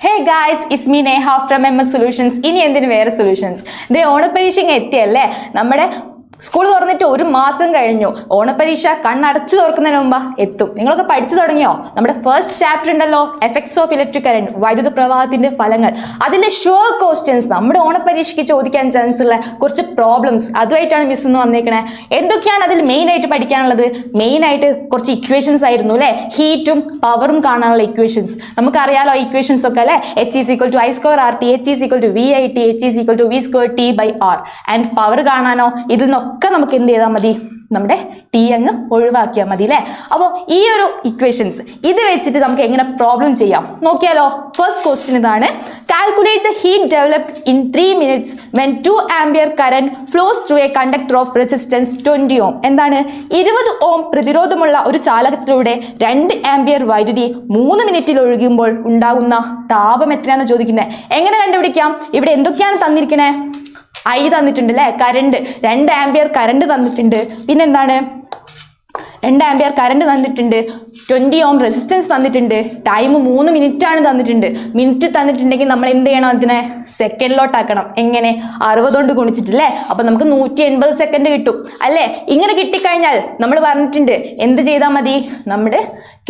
Hey guys it's me Neha from M S solutions ഇനി എന്തിന് വേറെ സൊല്യൂഷൻസ് ദേ ഓണപ്പരീക്ഷ എത്തിയല്ലേ? നമ്മുടെ സ്കൂൾ തുറന്നിട്ട് ഒരു മാസം കഴിഞ്ഞു. ഓണപരീക്ഷ കണ്ണടച്ചു തുറക്കുന്നതിന് മുമ്പ് എത്തും. നിങ്ങളൊക്കെ പഠിച്ചു തുടങ്ങിയോ? നമ്മുടെ ഫസ്റ്റ് ചാപ്റ്റർ ഉണ്ടല്ലോ. എഫക്ട്സ് ഓഫ് ഇലക്ട്രിക് കറണ്ട് വൈദ്യുത പ്രവാഹത്തിന്റെ ഫലങ്ങൾ. അതിന്റെ ഷുവർ ക്വസ്റ്റ്യൻസ് നമ്മുടെ ഓണപരീക്ഷയ്ക്ക് ചോദിക്കാൻ ചാൻസ് ഉള്ള കുറച്ച് പ്രോബ്ലംസ് അതുമായിട്ടാണ് മിസ് എന്ന് വന്നേക്കണേ. എന്തൊക്കെയാണ് അതിൽ മെയിൻ ആയിട്ട് പഠിക്കാനുള്ളത്? മെയിൻ ആയിട്ട് കുറച്ച് ഇക്വേഷൻസ് ആയിരുന്നു അല്ലേ? ഹീറ്റും പവറും കാണാനുള്ള ഇക്വേഷൻസ് നമുക്കറിയാലോ ഇക്വേഷൻസ് ഒക്കെ അല്ലേ? H is equal to I square R T H is equal to V I T H is equal to V square T by R and power കാണാനോ? ഇതിൽ നിന്നൊക്കെ നമുക്ക് എന്ത് ചെയ്താൽ മതി? നമ്മുടെ ടി അങ്ങ് ഒഴിവാക്കിയാൽ മതി അല്ലേ അപ്പോൾ ഈ ഒരു ഇക്വേഷൻസ് ഇത് വെച്ചിട്ട് നമുക്ക് എങ്ങനെ പ്രോബ്ലം ചെയ്യാം? നോക്കിയാലോ? ഫസ്റ്റ് ക്വസ്റ്റ്യൻ ഇതാണ്. Calculate the heat developed in three minutes when two ampere current flows through a conductor of resistance twenty ohm എന്താണ്? ഇരുപത് ഓം പ്രതിരോധമുള്ള ഒരു ചാലകത്തിലൂടെ രണ്ട് ആംബിയർ വൈദ്യുതി മൂന്ന് മിനിറ്റിൽ ഒഴുകുമ്പോൾ ഉണ്ടാകുന്ന താപം എത്രയാണെന്ന് ചോദിക്കുന്നത് എങ്ങനെ കണ്ടുപിടിക്കാം? ഇവിടെ എന്തൊക്കെയാണ് തന്നിരിക്കണേ? ഐ തന്നിട്ടുണ്ട് അല്ലേ കരണ്ട് രണ്ട് ആംബിയർ കരണ്ട് തന്നിട്ടുണ്ട്. പിന്നെന്താണ്? രണ്ട് ആംബിയർ കറണ്ട് തന്നിട്ടുണ്ട്. ട്വന്റി ഓം റെസിസ്റ്റൻസ് തന്നിട്ടുണ്ട്. ടൈം മൂന്ന് ആണ് തന്നിട്ടുണ്ട്. മിനിറ്റ് തന്നിട്ടുണ്ടെങ്കിൽ നമ്മൾ എന്ത് ചെയ്യണം അതിനെ? സെക്കൻഡിലോട്ടാക്കണം എങ്ങനെ? അറുപത് കൊണ്ട് ഗുണിച്ചിട്ടില്ലേ? അപ്പം നമുക്ക് നൂറ്റി എൺപത് സെക്കൻഡ് കിട്ടും. അല്ലേ? ഇങ്ങനെ കിട്ടിക്കഴിഞ്ഞാൽ നമ്മൾ പറഞ്ഞിട്ടുണ്ട് എന്ത് ചെയ്താൽ മതി? നമ്മുടെ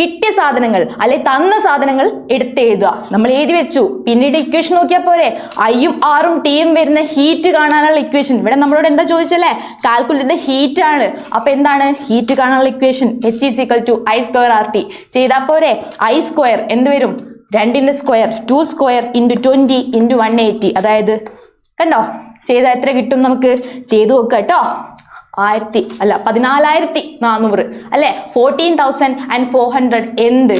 കിട്ടിയ സാധനങ്ങൾ അല്ലെ തന്ന സാധനങ്ങൾ എടുത്ത് എഴുതുക. നമ്മൾ എഴുതി വെച്ചു. പിന്നീട് ഇക്വേഷൻ നോക്കിയാൽ പോരെ. ഐയും ആറും ടിയും വരുന്ന ഹീറ്റ് കാണാനുള്ള ഇക്വേഷൻ ഇവിടെ നമ്മളോട് എന്താ ചോദിച്ചല്ലേ? കാൽക്കുലേറ്റ് ഹീറ്റ് ആണ്. അപ്പൊ എന്താണ്? ഹീറ്റ് കാണാനുള്ള equation H is equal to I square R T ചെയ്താൽ പോരെ. ഐ സ്ക്വയർ എന്ത് വരും? രണ്ടിന്റെ square two square into twenty into one eighty അതായത് കണ്ടോ? ചെയ്താൽ എത്ര കിട്ടും നമുക്ക്? ചെയ്തു നോക്കുക കേട്ടോ. ആയിരത്തി അല്ല പതിനാലായിരത്തി നാനൂറ്. അല്ലെ? Fourteen thousand and four hundred എന്ത്?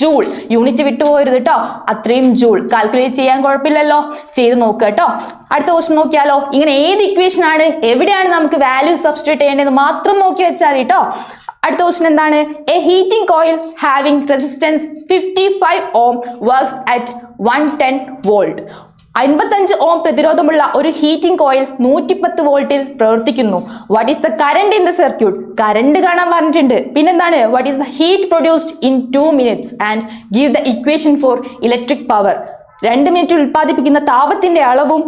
ജൂൾ. യൂണിറ്റ് വിട്ടുപോകരുത് കേട്ടോ. അത്രയും ജൂൾ. കാൽക്കുലേറ്റ് ചെയ്യാൻ കുഴപ്പമില്ലല്ലോ. ചെയ്ത് നോക്കുക കേട്ടോ. അടുത്ത ക്വസ്റ്റൻ നോക്കിയാലോ. ഇങ്ങനെ ഏത് ഇക്വേഷൻ ആണ്? എവിടെയാണ് നമുക്ക് വാല്യൂ സബ്സ്റ്റിറ്റ്യൂട്ട് ചെയ്യേണ്ടത്? മാത്രം നോക്കി വെച്ചാൽ മതി കേട്ടോ. അടുത്ത ക്വസ്റ്റൻ എന്താണ്? A heating coil having resistance fifty five ohm works at one ten volt അൻപത്തഞ്ച് ഓം പ്രതിരോധമുള്ള ഒരു ഹീറ്റിംഗ് കോയിൽ നൂറ്റിപ്പത്ത് വോൾട്ടിൽ പ്രവർത്തിക്കുന്നു. What is the current in the circuit current കാണാൻ പറഞ്ഞിട്ടുണ്ട്. പിന്നെന്താണ്? What is the heat produced in two minutes and give the equation for electric power രണ്ട് മിനിറ്റ് ഉൽപ്പാദിപ്പിക്കുന്ന താപത്തിന്റെ അളവും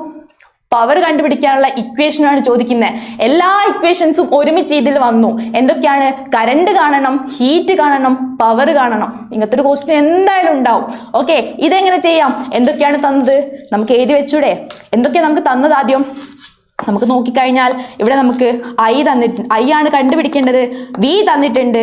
പവർ കണ്ടുപിടിക്കാനുള്ള ഇക്വേഷനാണ് ചോദിക്കുന്നത് എല്ലാ ഇക്വേഷൻസും ഒരുമിച്ച് ഇതിൽ വന്നു. എന്തൊക്കെയാണ്? കറണ്ട് കാണണം ഹീറ്റ് കാണണം പവർ കാണണം. ഇങ്ങനത്തെ ഒരു ക്വസ്റ്റ്യൻ എന്തായാലും ഉണ്ടാവും. ഓക്കെ ഇതെങ്ങനെ ചെയ്യാം? എന്തൊക്കെയാണ് തന്നത്? നമുക്ക് എഴുതി വെച്ചൂടെ? എന്തൊക്കെയാണ് നമുക്ക് തന്നത് ആദ്യം? നമുക്ക് നോക്കിക്കഴിഞ്ഞാൽ ഇവിടെ നമുക്ക് ഐ തന്നിട്ട് ഐ ആണ് കണ്ടുപിടിക്കേണ്ടത്. വി തന്നിട്ടുണ്ട്.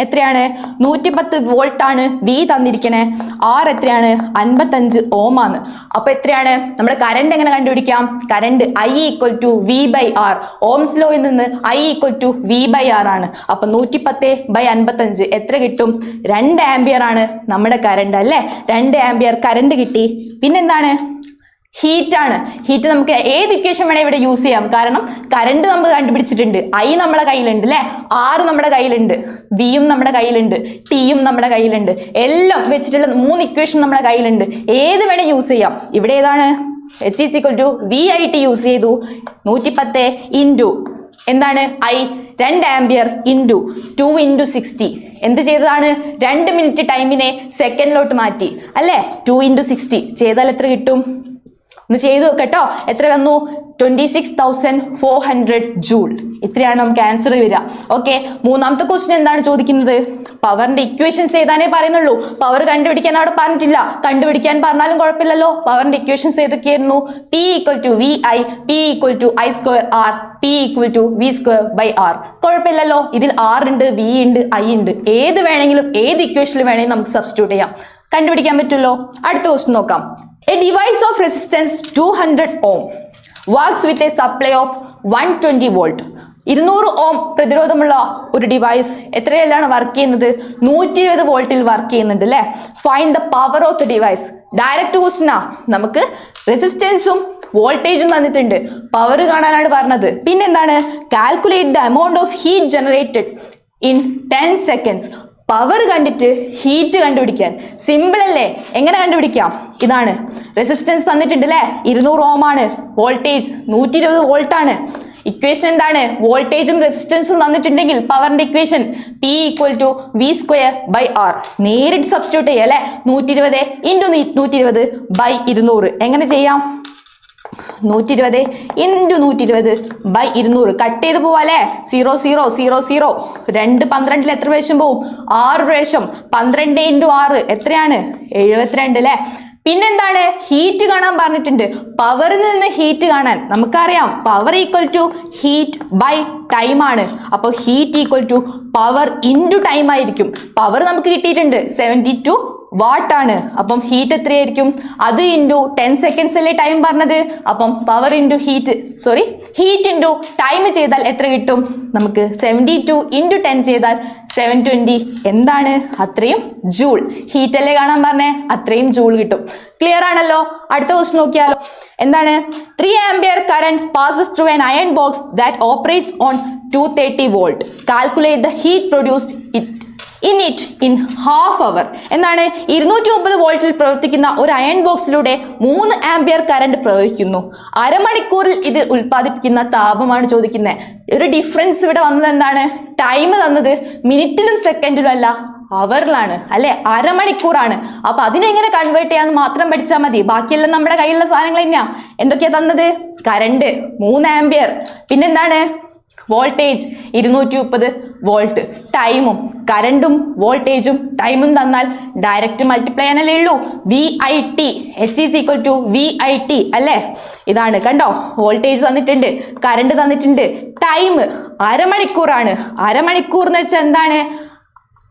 എത്രയാണ്? നൂറ്റിപ്പത്ത് വോൾട്ട് ആണ് വി തന്നിരിക്കണേ. ആർ എത്രയാണ്? അൻപത്തഞ്ച് ആണ്. അപ്പൊ എത്രയാണ്? നമ്മുടെ കറണ്ട് എങ്ങനെ കണ്ടുപിടിക്കാം? Current I equal to V by R Ohm's ലോയിൽ നിന്ന് I equal to V by R ആണ്. അപ്പൊ നൂറ്റിപ്പത്ത് ബൈ അൻപത്തഞ്ച് എത്ര കിട്ടും? രണ്ട് ആംബിയർ ആണ് നമ്മുടെ കറണ്ട് അല്ലേ? രണ്ട് ആംബിയർ കറണ്ട് കിട്ടി. പിന്നെന്താണ്? ഹീറ്റ് ആണ്. ഹീറ്റ് നമുക്ക് ഏത് ഇക്വേഷൻ വേണേൽ ഇവിടെ യൂസ് ചെയ്യാം. കാരണം കറണ്ട് നമ്മൾ കണ്ടുപിടിച്ചിട്ടുണ്ട്. ഐ നമ്മുടെ കയ്യിലുണ്ട് അല്ലേ ആറ് നമ്മുടെ കയ്യിലുണ്ട്. വിയും നമ്മുടെ കയ്യിലുണ്ട്. ടിയും നമ്മുടെ കയ്യിലുണ്ട്. എല്ലാം വെച്ചിട്ടുള്ള മൂന്ന് ഇക്വേഷൻ നമ്മുടെ കയ്യിലുണ്ട്. ഏത് വേണേ യൂസ് ചെയ്യാം. ഇവിടെ ഏതാണ്? H is equal to V I T use ചെയ്തു. നൂറ്റിപ്പത്ത് ഇന്റു എന്താണ്? ഐ രണ്ട് ampere into two into sixty എന്ത് ചെയ്തതാണ്? രണ്ട് മിനിറ്റ് ടൈമിനെ സെക്കൻഡിലോട്ട് മാറ്റി. അല്ലേ? ടു ഇന്റു സിക്സ്റ്റി ചെയ്താൽ എത്ര കിട്ടും? ഒന്ന് ചെയ്തു കേട്ടോ. എത്ര വന്നു? Twenty six thousand four hundred joule. ഇത്രയാണ് നമുക്ക് ആൻസർ വരിക. ഓക്കെ മൂന്നാമത്തെ ക്വസ്റ്റ്യൻ എന്താണ് ചോദിക്കുന്നത്? പവറിന്റെ ഇക്വേഷൻസ് ഏതാനേ പറയുന്നുള്ളൂ. പവർ കണ്ടുപിടിക്കാൻ അവിടെ പറഞ്ഞിട്ടില്ല. കണ്ടുപിടിക്കാൻ പറഞ്ഞാലും കുഴപ്പമില്ലല്ലോ. പവറിന്റെ equations ഏതൊക്കെയായിരുന്നു? P equal to V I P equal to I square R P equal to V square by R കുഴപ്പമില്ലല്ലോ. ഇതിൽ ആർ ഉണ്ട് വി ഉണ്ട് ഐ ഉണ്ട്. ഏത് വേണമെങ്കിലും ഏത് ഇക്വേഷനിൽ വേണമെങ്കിലും നമുക്ക് സബ്സ്റ്റിറ്റ്യൂട്ട് ചെയ്യാം. കണ്ടുപിടിക്കാൻ പറ്റുമല്ലോ. അടുത്ത ക്വസ്റ്റ്യൻ നോക്കാം. Of resistance two hundred ohm works with a supply of one twenty volt ഇരുന്നൂറ് ഓം പ്രതിരോധമുള്ള ഒരു ഡിവൈസ് എത്രയിലാണ് വർക്ക് ചെയ്യുന്നത്? നൂറ്റി ഇരുപത് വോൾട്ടിൽ വർക്ക് ചെയ്യുന്നുണ്ട് അല്ലേ? Fine the power of the device direct ക്വസ്റ്റിനാ നമുക്ക് റെസിസ്റ്റൻസും വോൾട്ടേജും തന്നിട്ടുണ്ട്. പവർ കാണാനാണ് പറഞ്ഞത്. പിന്നെന്താണ്? Calculate the amount of heat generated in ten seconds power കണ്ടിട്ട് ഹീറ്റ് കണ്ടുപിടിക്കാൻ. സിമ്പിൾ അല്ലേ? എങ്ങനെ കണ്ടുപിടിക്കാം? ഇതാണ്. റെസിസ്റ്റൻസ് തന്നിട്ടുണ്ട് അല്ലേ ഇരുന്നൂറ് ഓം ആണ്. വോൾട്ടേജ് നൂറ്റി ഇരുപത് വോൾട്ട് ആണ്. ഇക്വേഷൻ എന്താണ്? വോൾട്ടേജും റെസിസ്റ്റൻസും തന്നിട്ടുണ്ടെങ്കിൽ പവറിന്റെ equation P equal to V square by R നേരിട്ട് സബ്സ്റ്റിറ്റ്യൂട്ട് ചെയ്യുക അല്ലെ? നൂറ്റി ഇരുപത് ഇന്റു നൂറ്റി ഇരുപത് ബൈ ഇരുന്നൂറ്. എങ്ങനെ ചെയ്യാം? നൂറ്റി ഇരുപത് ഇന്റു നൂറ്റി ഇരുപത് ബൈ ഇരുന്നൂറ്. കട്ട് ചെയ്ത് പോവാല്ലേ സീറോ സീറോ സീറോ സീറോ രണ്ട് പന്ത്രണ്ടിൽ എത്ര പ്രാവശ്യം പോവും? ആറ് പ്രാവശ്യം പന്ത്രണ്ട് ഇന്റു ആറ് എത്രയാണ്? എഴുപത്തിരണ്ട് അല്ലേ? പിന്നെന്താണ്? ഹീറ്റ് കാണാൻ പറഞ്ഞിട്ടുണ്ട്. പവറിൽ നിന്ന് ഹീറ്റ് കാണാൻ. നമുക്കറിയാം. Power equal to heat by time ആണ്. അപ്പോൾ heat equal to power into time ആയിരിക്കും. പവർ നമുക്ക് കിട്ടിയിട്ടുണ്ട്. സെവന്റി ടു വാട്ട് ആണ്. അപ്പം ഹീറ്റ് എത്രയായിരിക്കും? അത് ഇന്റു ടെൻ സെക്കൻഡ്സ് അല്ലേ ടൈം പറഞ്ഞത്? അപ്പം power into heat sorry heat into time ചെയ്താൽ എത്ര കിട്ടും? നമുക്ക് സെവന്റി ടു ഇന്റു ടെൻ ചെയ്താൽ സെവൻ ട്വന്റി എന്താണ്? അത്രയും ജൂൾ ഹീറ്റ് അല്ലേ കാണാൻ പറഞ്ഞേ? അത്രയും ജൂൾ കിട്ടും. ക്ലിയർ ആണല്ലോ? അടുത്ത ക്വസ്റ്റ് നോക്കിയാലോ. എന്താണ്? Three ampere current passes through an iron box that operates on two thirty volt calculate the heat produced it in it in half hour എന്നാണ് ഇരുന്നൂറ്റി മുപ്പത് വോൾട്ടിൽ പ്രവർത്തിക്കുന്ന ഒരു അയൺ ബോക്സിലൂടെ മൂന്ന് ആംബിയർ കറണ്ട് പ്രവഹിക്കുന്നു. അരമണിക്കൂറിൽ ഇത് ഉൽപ്പാദിപ്പിക്കുന്ന താപമാണ് ചോദിക്കുന്നത് ഒരു ഡിഫറൻസ് ഇവിടെ വന്നത് എന്താണ്? ടൈം തന്നത് മിനിറ്റിലും സെക്കൻഡിലും അല്ല അവറിലാണ് അല്ലെ? അരമണിക്കൂറാണ്. അപ്പൊ അതിനെങ്ങനെ കൺവേർട്ട് ചെയ്യാന്ന് മാത്രം പഠിച്ചാൽ മതി. ബാക്കിയെല്ലാം നമ്മുടെ കയ്യിലുള്ള സാധനങ്ങൾ തന്നെയാ. എന്തൊക്കെയാ തന്നത്? കറണ്ട് മൂന്ന് ആംബിയർ പിന്നെന്താണ്? വോൾട്ടേജ് ഇരുന്നൂറ്റി മുപ്പത് വോൾട്ട് ടൈമും കറണ്ടും വോൾട്ടേജും ടൈമും തന്നാൽ ഡയറക്റ്റ് മൾട്ടിപ്ലൈ ചെയ്യാനല്ലേ ഉള്ളൂ. V I T H is equal to V I T അല്ലേ? ഇതാണ് കണ്ടോ? വോൾട്ടേജ് തന്നിട്ടുണ്ട് കറണ്ട് തന്നിട്ടുണ്ട്. ടൈം അരമണിക്കൂറാണ്. അരമണിക്കൂർ എന്ന് വെച്ചാൽ എന്താണ്?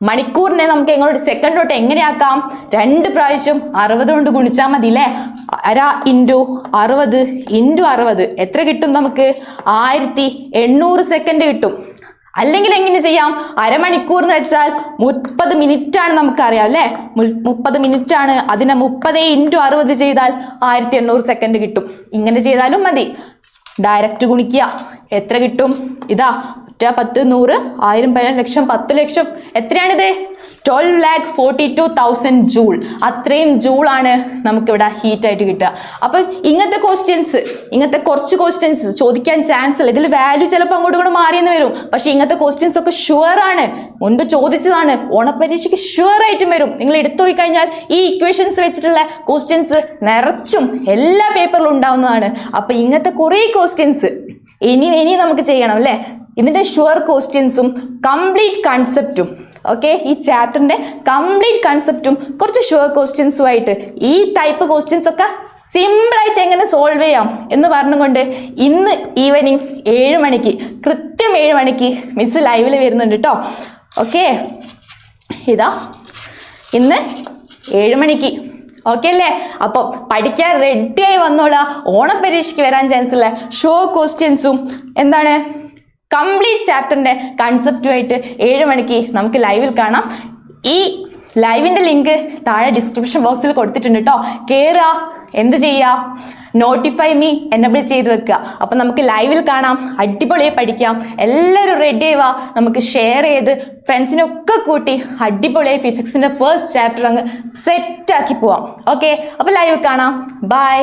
മണിക്കൂറിനെ നമുക്ക് എങ്ങോട്ട് സെക്കൻഡ് തൊട്ട് എങ്ങനെയാക്കാം? രണ്ട് പ്രാവശ്യം അറുപത് കൊണ്ട് ഗുണിച്ചാൽ മതി അല്ലേ അര ഇന്റു അറുപത് ഇന്റു അറുപത്. എത്ര കിട്ടും നമുക്ക്? ആയിരത്തി എണ്ണൂറ് സെക്കൻഡ് കിട്ടും. അല്ലെങ്കിൽ എങ്ങനെ ചെയ്യാം? അരമണിക്കൂർ എന്ന് വെച്ചാൽ മുപ്പത് മിനിറ്റ് ആണ് നമുക്കറിയാം അല്ലേ? മുപ്പത് മിനിറ്റ് ആണ് അതിനെ മുപ്പത് ഇന്റു അറുപത് ചെയ്താൽ ആയിരത്തി എണ്ണൂറ് സെക്കൻഡ് കിട്ടും. ഇങ്ങനെ ചെയ്താലും മതി. ഡയറക്റ്റ് ഗുണിക്കുക. എത്ര കിട്ടും? ഇതാ ഒറ്റ പത്ത് നൂറ് ആയിരം പതിനായിരം ലക്ഷം പത്ത് ലക്ഷം. എത്രയാണിത്? Twelve lakh forty two thousand joule അത്രയും ജൂളാണ് നമുക്കിവിടെ ഹീറ്റായിട്ട് കിട്ടുക. അപ്പം ഇങ്ങനത്തെ ക്വസ്റ്റ്യൻസ് ഇങ്ങനത്തെ കുറച്ച് ക്വസ്റ്റ്യൻസ് ചോദിക്കാൻ ചാൻസ് ഉള്ള ഇതിൽ വാല്യൂ ചിലപ്പോൾ അങ്ങോട്ടും കൂടെ മാറിയെന്ന് വരും. പക്ഷേ ഇങ്ങനത്തെ ക്വസ്റ്റ്യൻസ് ഒക്കെ ഷുവർ ആണ്. മുൻപ് ചോദിച്ചതാണ്. ഓണപ്പരീക്ഷയ്ക്ക് ഷുവർ ആയിട്ടും വരും. നിങ്ങൾ എടുത്തു പോയി കഴിഞ്ഞാൽ ഈ ഇക്വേഷൻസ് വെച്ചിട്ടുള്ള ക്വസ്റ്റ്യൻസ് നിറച്ചും എല്ലാ പേപ്പറിലും ഉണ്ടാവുന്നതാണ്. അപ്പം ഇങ്ങനത്തെ കുറേ ക്വസ്റ്റ്യൻസ് ഇനി ഇനി നമുക്ക് ചെയ്യണം അല്ലേ? ഇതിന്റെ ഷുവർ ക്വസ്റ്റ്യൻസും കംപ്ലീറ്റ് കൺസെപ്റ്റും ഓക്കെ ഈ ചാപ്റ്ററിന്റെ കംപ്ലീറ്റ് കൺസെപ്റ്റും കുറച്ച് ഷുവർ ക്വസ്റ്റ്യൻസുമായിട്ട് ഈ ടൈപ്പ് ക്വസ്റ്റ്യൻസ് ഒക്കെ സിമ്പിളായിട്ട് എങ്ങനെ സോൾവ് ചെയ്യാം എന്ന് പറഞ്ഞുകൊണ്ട് ഇന്ന് ഈവനിങ് ഏഴ് മണിക്ക് കൃത്യം ഏഴ് മണിക്ക് മിസ് ലൈവിൽ വരുന്നുണ്ട് കേട്ടോ ഓക്കെ ഇതാ. ഇന്ന് ഏഴ് മണിക്ക്. ഓക്കെ അല്ലേ? അപ്പോൾ പഠിക്കാൻ റെഡിയായി വന്നോളാം. ഓണപ്പരീക്ഷയ്ക്ക് വരാൻ ചാൻസ് ഉള്ള ഷോ ക്വസ്റ്റ്യൻസും എന്താണ്? കംപ്ലീറ്റ് ചാപ്റ്ററിന്റെ കൺസെപ്റ്റുമായിട്ട് ഏഴ് മണിക്ക് നമുക്ക് ലൈവിൽ കാണാം. ഈ ലൈവിന്റെ ലിങ്ക് താഴെ ഡിസ്ക്രിപ്ഷൻ ബോക്സിൽ കൊടുത്തിട്ടുണ്ട് കേട്ടോ കയറുക എന്ത് ചെയ്യുക നോട്ടിഫൈ മീ എനബിൾ ചെയ്ത് വെക്കുക. അപ്പം നമുക്ക് ലൈവിൽ കാണാം അടിപൊളിയായി പഠിക്കാം. എല്ലാവരും റെഡി ആവുക നമുക്ക് ഷെയർ ചെയ്ത് ഫ്രണ്ട്സിനൊക്കെ കൂട്ടി അടിപൊളിയായി ഫിസിക്സിന്റെ ഫസ്റ്റ് ചാപ്റ്റർ അങ്ങ് സെറ്റാക്കി പോവാം. ഓക്കെ അപ്പോൾ ലൈവ് കാണാം. ബൈ